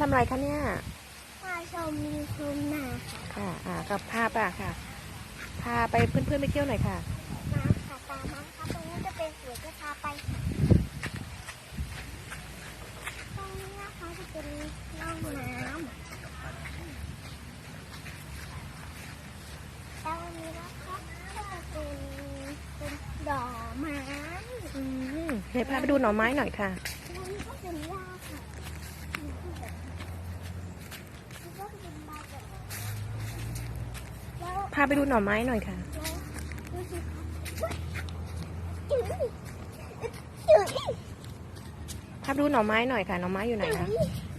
มาทำอะไรคะเนี่ยมาชมวิวชมนาค่ะค่ะ อ่ากับพาป่ะค่ะ พาไปเพื่อนๆไปเที่ยวหน่อยค่ะ มาค่ะตามมาค่ะตรงนี้จะเป็นสวนกระทาไปค่ะตรงนี้นะคะจะเป็นร่องน้ำแล้ววันนี้นะคะก็จะเป็นเป็นดอกไม้อืมเดี๋ยวพาไปดูหน่อไม้หน่อยค่ะ ตรงนี้ก็เป็นหญ้าค่ะนี่ก็แบบนี่ก็เป็นใบแบบแล้ว พาไปดูหน่อไม้หน่อยค่ะ พาไปดูหน่อไม้หน่อยค่ะ หน่อไม้อยู่ไหนคะ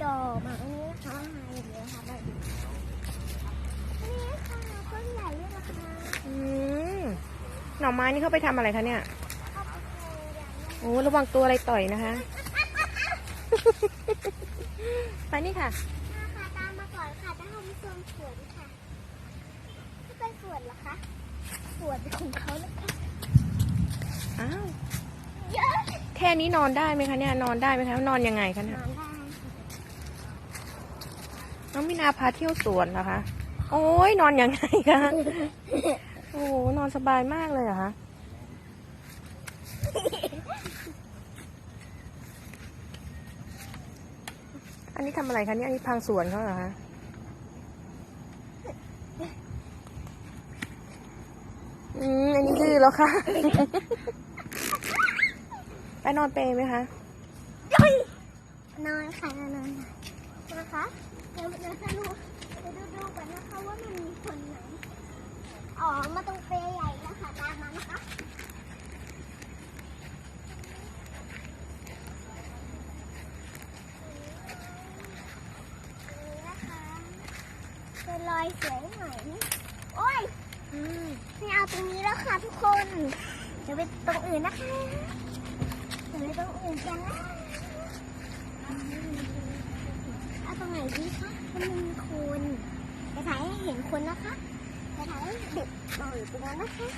ดอกไม้นะคะหายอย่างเงี้ยค่ะแบบนี้นี่ค่ะต้นใหญ่ด้วยนะคะอืมหน่อไม้นี่เขาไปทำอะไรคะเนี่ยโอ้ระวังตัวอะไรต่อยนะคะ ไปนี่ค่ะ มาค่ะตามมาก่อนค่ะจะทำสวนสวนค่ะไม่เป็นสวนเหรอคะ สวนของเขานะคะอ้าวเยอะแค่นี้นอนได้ไหมคะเนี่ยนอนได้ไหมคะนอนยังไงคะนเนี่ยอนได้ค่ะน้องมินาพาเที่ยวสวนเหรอคะ โอ้ยนอนยังไงคะโอ้โหนอนสบายมากเลยเหรอคะอันนี้ทำอะไรคะเนี่ยอันนี้พังสวนเขาเหรอคะ อืม อั นนี้ดื้อแล้วค่ะ ไปนอนเปรย์ไหมคะ นอนค่ะนอนค่ะนะคะเดี๋ยวเดี๋ยวจะดูเดี๋ยวดูดูก่อนนะคะว่ามันมีคนไหนอ๋อมาตรงเปรย์ใหญ่แล้วค่ะตามมานะคะนี่นะคะเป็นรอยสวยหน่อยนี่โอ้ยอืม ไม่เอาตรงนี้แล้วค่ะทุกคน เดี๋ยวไปตรงอื่นนะคะ เดี๋ยวไปตรงอื่นกันนะเอาตรงไหนดีคะมันมีคนจะถ่ายให้เห็นคนนะคะจะถ่ายให้เด็กหน่อยตรงนั้นนะคะ